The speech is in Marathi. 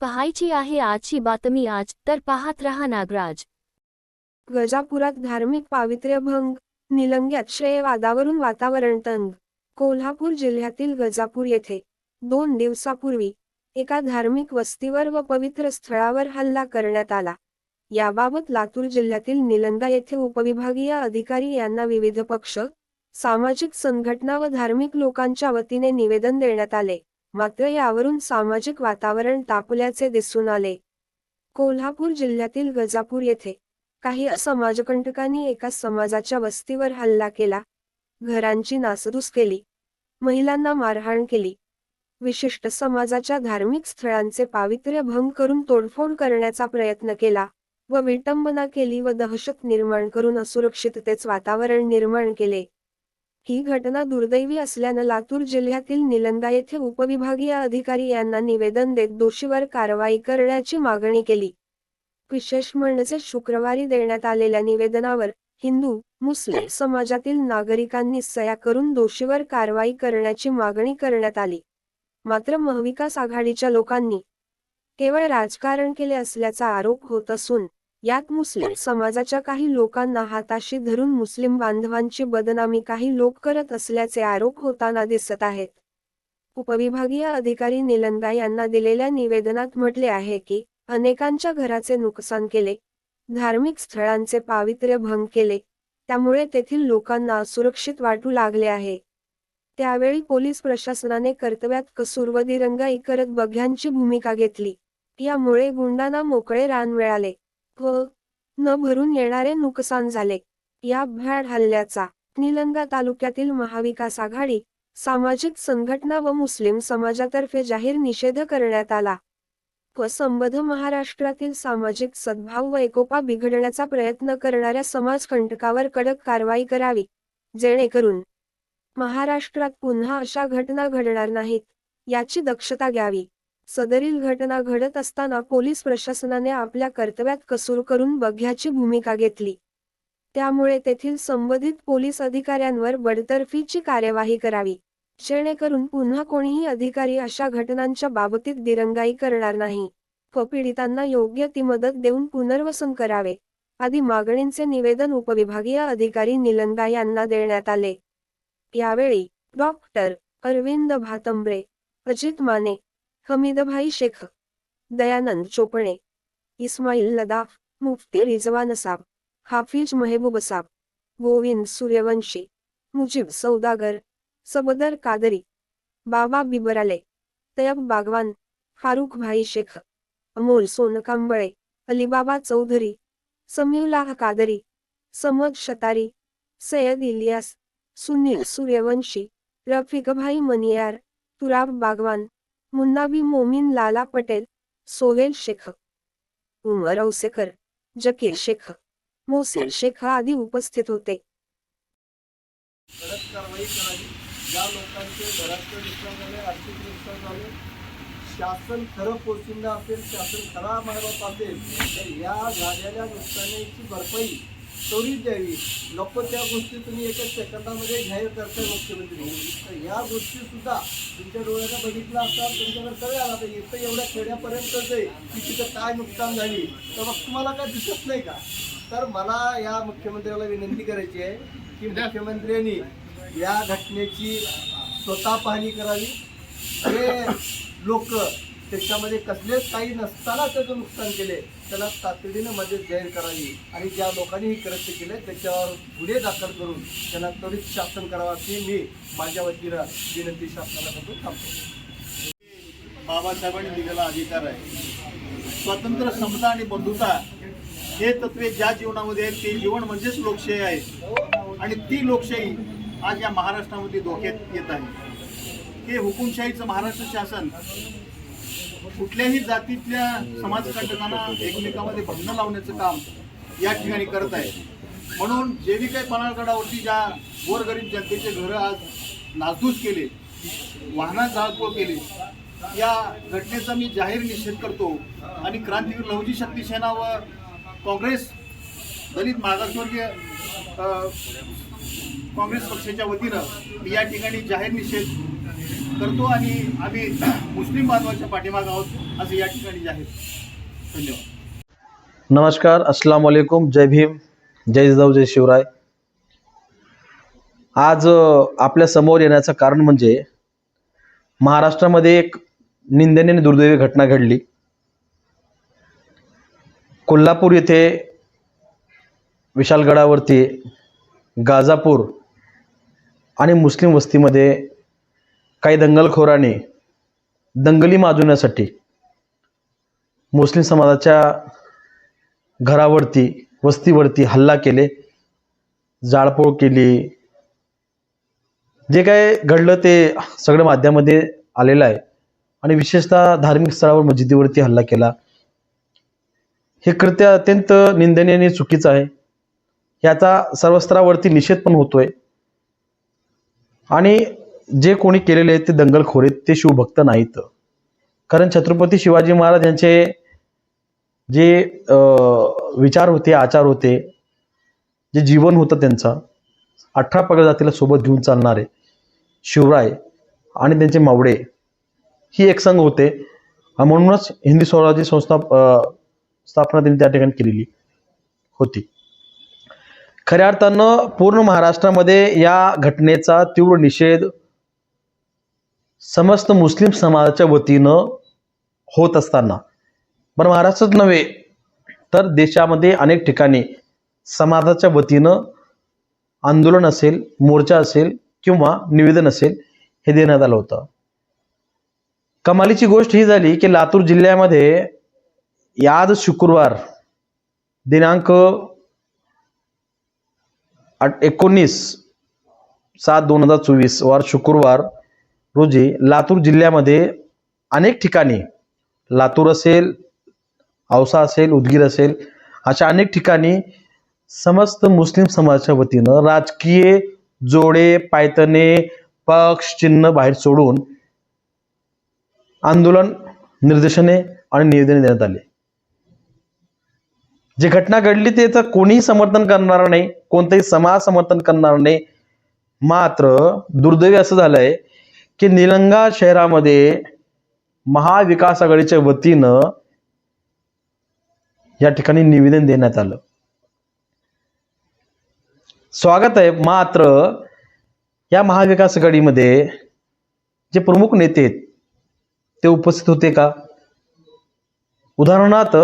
पाहायची आहे आजची बातमी आज तर पाहत रहा नागराज. गजापुरात धार्मिक पावित्र्यभंग निलंग्यात श्रेयवादावरून वातावरण तंग. कोल्हापूर जिल्ह्यातील गजापूर येथे दोन दिवसापूर्वी एका धार्मिक वस्तीवर व पवित्र स्थळावर हल्ला करण्यात आला. याबाबत लातूर जिल्ह्यातील निलंगा येथे उपविभागीय अधिकारी यांना विविध पक्ष सामाजिक संघटना व धार्मिक लोकांच्या वतीने निवेदन देण्यात आले. मात्र यावरून सामाजिक वातावरण तापल्याचे दिसून आले. कोल्हापूर जिल्ह्यातील गजापूर येथे काही समाजकंटकांनी एका समाजाच्या वस्तीवर हल्ला केला. घरांची नासधूस केली. महिलांना मारहाण केली. विशिष्ट समाजाच्या धार्मिक स्थळांचे पावित्र्य भंग करून तोडफोड करण्याचा प्रयत्न केला व विटंबना केली व दहशत निर्माण करून असुरक्षिततेच वातावरण निर्माण केले. ही घटना दुर्दैवी असल्यानं लातूर जिल्ह्यातील निलंदा येथे उपविभागीय अधिकारी यांना निवेदन देत दोषीवर कारवाई करण्याची मागणी केली. विशेष म्हणजे शुक्रवारी देण्यात आलेल्या निवेदनावर हिंदू मुस्लिम समाजातील नागरिकांनी सया करून दोषीवर कारवाई करण्याची मागणी करण्यात आली. मात्र महाविकास आघाडीच्या लोकांनी केवळ राजकारण केले असल्याचा आरोप होत असून यात मुस्लिम समाजाच्या काही लोकांना हाताशी धरून मुस्लिम बांधवांची बदनामी काही लोक करत असल्याचे आरोप होताना दिसत आहेत. उपविभागीय अधिकारी निलंगा यांना दिलेल्या निवेदनात म्हटले आहे की अनेकांच्या घराचे नुकसान केले धार्मिक स्थळांचे पावित्र्य भंग केले त्यामुळे तेथील लोकांना असुरक्षित वाटू लागले आहे. त्यावेळी पोलीस प्रशासनाने कर्तव्यात कसूर व दिरंगाई करत बघ्यांची भूमिका घेतली यामुळे गुंडांना मोकळे रान मिळाले. व न भरून येणारे नुकसान झाले. या भ्याड हल्ल्याचा निलंगा तालुक्यातील महाविकास आघाडी सामाजिक संघटना व मुस्लिम समाजातर्फे जाहीर निषेध करण्यात आला. व संबध महाराष्ट्रातील सामाजिक सद्भाव व एकोपा बिघडण्याचा प्रयत्न करणाऱ्या समाजकंटकावर कडक कारवाई करावी जेणेकरून महाराष्ट्रात पुन्हा अशा घटना घडणार नाहीत याची दक्षता घ्यावी. सदरील घटना घडत असताना पोलीस प्रशासनाने आपल्या कर्तव्यात कसूर करून बघ्याची भूमिका घेतली. त्यामुळे तेथील संबंधित पोलीस अधिकाऱ्यांवर बडतर्फीची कार्यवाही करावी. जेणेकरून पुन्हा कोणीही अधिकारी अशा घटनांच्या बाबतीत दिरंगाई करणार नाही. व पीडितांना योग्य ती मदत देऊन पुनर्वसन करावे. आदी मागणींचे निवेदन उपविभागीय अधिकारी निलंगा यांना देण्यात आले. यावेळी डॉक्टर अरविंद भातंब्रे अजित माने हमीदभाई शेख दयानंद चोपणे इस्माईल लदाफ मुफ्ती रिजवान साब हाफिज मेहबूब साब गोविंद सूर्यवंशी मुजीब सौदागर सबदर कादरी बाबा बिबराले तयब बागवान फारुख भाई शेख अमोल सोनकांबळे अलीबाबा चौधरी समीउल्लाह कादरी समद शतारी सय्यद इलियास सुनील सूर्यवंशी रफिकभाई मनियार तुराब बागवान मुन्नाबी मोमीन लाला पटेल सोहेल शेख उमर औसेकर जकीर शेख मोसेल शेख आदी उपस्थित होते. कडक कारवाई करावी. ज्या लोकांचे घराचं नुकसान झाले आर्थिक नुकसान झाले. शासन खरं पोचिंदा असेल शासन खरा मायबाप असेल तर या झालेल्या नुकसानीची भरपाई त्वरित द्यावी नको त्या गोष्टी तुम्ही एका सेकंदामध्ये जाहीर करताय मुख्यमंत्री. तर या गोष्टी सुद्धा तुमच्या डोळ्याला बघितलं असता तुमच्याकडे कळलं आला तर इथं एवढ्या खेड्यापर्यंत आहे की तिथं काय नुकसान झाली तर मग तुम्हाला काय दिसत नाही का? तर मला या मुख्यमंत्र्याला विनंती करायची आहे की मुख्यमंत्र्यांनी या घटनेची स्वतः पाहणी करावी. हे लोक त्याच्यामध्ये कसलेच काही नसताना त्याचं नुकसान केले. त्याला तातडीनं मदत जाहीर करावी. आणि ज्या लोकांनी हे कृत्य केले त्याच्यावर गुन्हे दाखल करून त्यांना त्वरित शासन करावं अशी मी माझ्या वतीनं विनंती शासनाला करून थांबतो. बाबासाहेबांनी दिलेला अधिकार आहे. स्वातंत्र्य समता आणि बंधुता हे तत्वे ज्या जीवनामध्ये आहेत ते जीवन म्हणजेच लोकशाही आहे. आणि ती लोकशाही आज या महाराष्ट्रामध्ये धोक्यात येत आहे. हे हुकुमशाहीचं महाराष्ट्र शासन कुठल्याही जातीतल्या समाजकंटकांना एकमेकामध्ये बंधन लावण्याचं काम या ठिकाणी करत आहे. म्हणून जे बी काही पन्हाळगडावरती ज्या गोरगरीब जनतेचे घरं आज नासधूस केले वाहनात जाळपोळ केले या घटनेचा मी जाहीर निषेध करतो आणि क्रांतीवीर लहुजी शक्ती सेना व काँग्रेस दलित मागासवर्गीय काँग्रेस पक्षाच्या वतीनं मी या ठिकाणी जाहीर निषेध करतो आणि आम्ही मुस्लिम बांधवांच्या पाठीमागे आहोत असं या ठिकाणी जाहीर. धन्यवाद. नमस्कार अस्सलाम वालेकुम जय भीम जय जिजाऊ जय शिवराय. आज आपल्यासमोर येण्याचं कारण म्हणजे महाराष्ट्रामध्ये एक निंदनीय आणि दुर्दैवी घटना घडली. कोल्हापूर येथे विशालगडावरती गाजापूर आणि मुस्लिम वस्तीमध्ये काही दंगलखोराने दंगली माजवण्यासाठी मुस्लिम समाजाच्या घरावरती वस्तीवरती हल्ला केले जाळपोळ केली. जे काय घडलं ते सगळं माध्यमामध्ये आलेलं आहे. आणि विशेषतः धार्मिक स्थळावर मस्जिदीवरती हल्ला केला. हे कृत्य अत्यंत निंदनीय आणि चुकीचं आहे. याचा सर्व स्तरावरती निषेध पण होतोय. आणि जे कोणी केलेले आहेत ते दंगलखोर आहेत ते शिवभक्त नाहीत. कारण छत्रपती शिवाजी महाराज यांचे जे विचार होते आचार होते जे जीवन होतं त्यांचं अठरा पगड जातीला सोबत घेऊन चालणारे शिवराय आणि त्यांचे मावडे ही एक संघ होते. म्हणूनच हिंदी स्वराज्य संस्था स्थापना त्यांनी त्या ठिकाणी केलेली होती. खऱ्या अर्थानं पूर्ण महाराष्ट्रामध्ये या घटनेचा तीव्र निषेध समस्त मुस्लिम समाजाच्या वतीनं होत असताना. बरं महाराष्ट्रात नव्हे तर देशामध्ये अनेक ठिकाणी समाजाच्या वतीनं आंदोलन असेल मोर्चा असेल किंवा निवेदन असेल हे देण्यात आलं होतं. कमालीची गोष्ट ही झाली की लातूर जिल्ह्यामध्ये याद शुक्रवार दिनांक आठ एकोणीस सात दोन हजार चोवीस वार शुक्रवार रोजी लातूर जिल्ह्यामध्ये अनेक ठिकाणी लातूर असेल औसा असेल उदगीर असेल अशा अनेक ठिकाणी समस्त मुस्लिम समाजाच्या वतीनं राजकीय जोडे पायतने पक्ष चिन्ह बाहेर सोडून आंदोलन निर्देशने आणि निवेदने देण्यात आले. जी घटना घडली त्याचं कोणीही समर्थन करणार नाही कोणताही समाज समर्थन करणार नाही. मात्र दुर्दैवी असं झालंय की निलंगा शहरामध्ये महाविकास आघाडीच्या वतीनं या ठिकाणी निवेदन देण्यात आलं. स्वागत आहे मात्र या महाविकास आघाडीमध्ये जे प्रमुख नेते आहेत ते उपस्थित होते का? उदाहरणार्थ